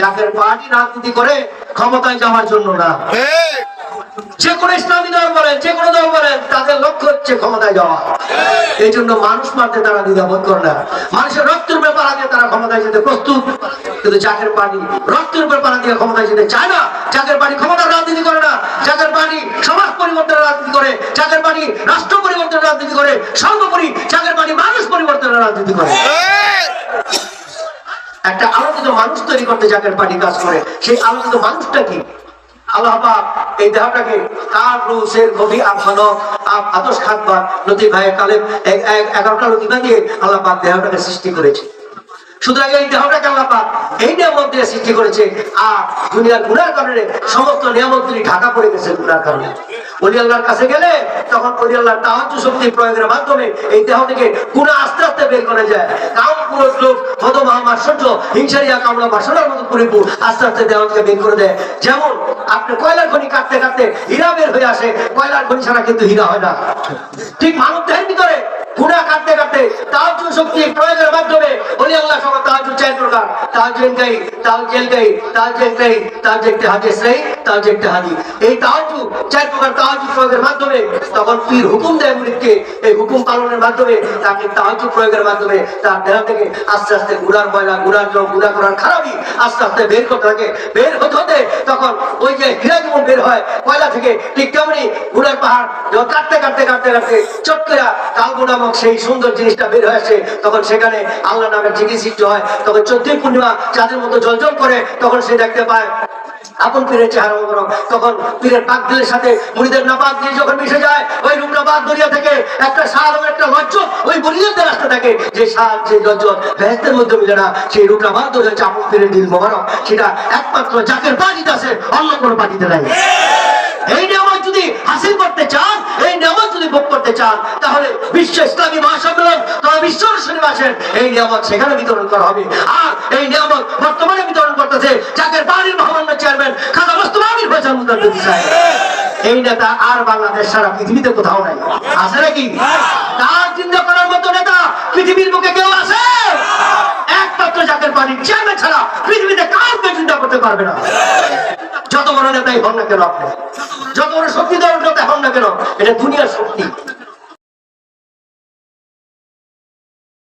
যাদের পার্টি রাজনীতি করে ক্ষমতায় যাওয়ার জন্য না। যে কোনো ইসলামী দল বলেন যে কোনো দল বলেন তাদের লক্ষ্য হচ্ছে ক্ষমতায় যাওয়া। এই জন্য মানুষ মারতে তারা দ্বিধাবোধ করে না। মানুষের রক্তের পাড়া দিয়ে তারা ক্ষমতায় যেতে প্রস্তুত। কিন্তু জাকের পার্টি রক্তের পাড়া দিয়ে ক্ষমতায় যেতে চায় না জাকের পার্টি ক্ষমতার রাজনীতি করে না জাকের পার্টি সমাজ পরিবর্তনের রাজনীতি করে জাকের পার্টি রাষ্ট্র পরিবর্তনের রাজনীতি করে সর্বোপরি জাকের পার্টি মানুষ পরিবর্তনের রাজনীতি করে। মানুষ তৈরি করতে জাকের পার্টি কাজ করে, সেই আলোকিত মানুষটা কি? করেছে। সমস্ত ঢাকা পড়ে গেছে কারণে। কাছে গেলে তখন অলি তাহাজ্জু শক্তি প্রয়োগের মাধ্যমে এই দেহ থেকে গুণা আস্তে আস্তে বের করা যায়। লোক মত মহামাশ্চর্য হিংসারিয়া কামলা বাসনার মতো পরিপু আস্তে আস্তে দেহ বের করে দেয়। যেমন আপনি কয়লার খনি কাটতে কাটতে হীরা বের হয়ে আসে, কয়লার খনি ছাড়া কিন্তু হীরা হয় না। ঠিক মানব দেহের ভিতরে গুণা কাটতে কাটতে তাহাজ্জু শক্তি প্রয়োগের মাধ্যমে অলি আল্লাহ সব তাহাজ্জু চার প্রকার তাহাজ্জুল গাই তাহাজ্জুল গাই তাহাজ্জুল গাই তাহাজ্জুল হাদিস নাই তাহাজ্জুল হাদি এই চার প্রকার প্রয়োগের মাধ্যমে তখন পীর হুকুম দেয় মুরিদকে। এই হুকুম পালনের মাধ্যমে তাকে প্রয়োগের মাধ্যমে তার দেহ থেকে আস্তে আস্তে গুড়ার ময়লা, গুড়ার জল গুড়া করার খারাপই আস্তে আস্তে বের করতে থাকে। বের হতে হতে তখন ওই যে বের হয় কয়লা থেকে ঠিক তেমনি গুড়ার পাহাড় কাটতে কাটতে কাটতে কাটতে কালবো নামক সেই সুন্দর জিনিসটা বের হয়ে আসে, তখন সেখানে আল্লাহ নামের জিনিস হয়। তখন চোদ্দই পূর্ণিমা চাঁদের মতো জলজল করে, তখন সে দেখতে পায় আপন পীরের চেহারা বরং তখন পীরের পাক দিলের সাথে মুড়িদের নাপাক দিয়ে যখন মিশে যায়, ওই রূপনা বাদ দরিয়া থেকে একটা শাল এবং একটা লজ্জ ওই বলিদের রাস্তা থাকে। যে শাল, যে লজ্জ ভেস্তের মধ্যে মিলে না, সেই রূপনা বাদ দরিয়া হচ্ছে আপন পীরের দিল মোবারক, সেটা একমাত্র জাকের পাটিতে আছে, অন্য কোনো পাটিতে নাই। এই নিয়ামত যদি হাসিল করতে চান, এই নিয়ামত যদি ভোগ করতে চান, তাহলে বিশ্ব ইসলামী মহাসম্মেলন তথা বিশ্ব শনিবাসের এই নিয়ামত সেখানে বিতরণ করা হবে। আর এই নিয়ামত বর্তমানে বিতরণ করতেছে যাদের চেয়ারম্যান খাজা মোস্তফামির ফয়সাল মুদাদ্দিদ সাহেব এই নেতা আর বাংলাদেশ সারা পৃথিবীতে কোথাও নাই। আছে নাকি? তার চিন্তা করার মতো নেতা পৃথিবীর বুকে কেউ আছে? একমাত্র জাতের পানির চেয়ারম্যান ছাড়া পৃথিবীতে কাউকে চিন্তা করতে পারবে না। যত বড় নেতাই হন না কেন আপনি? যত বড় শক্তি দল নেতা হন না কেন? এটা দুনিয়ার শক্তি।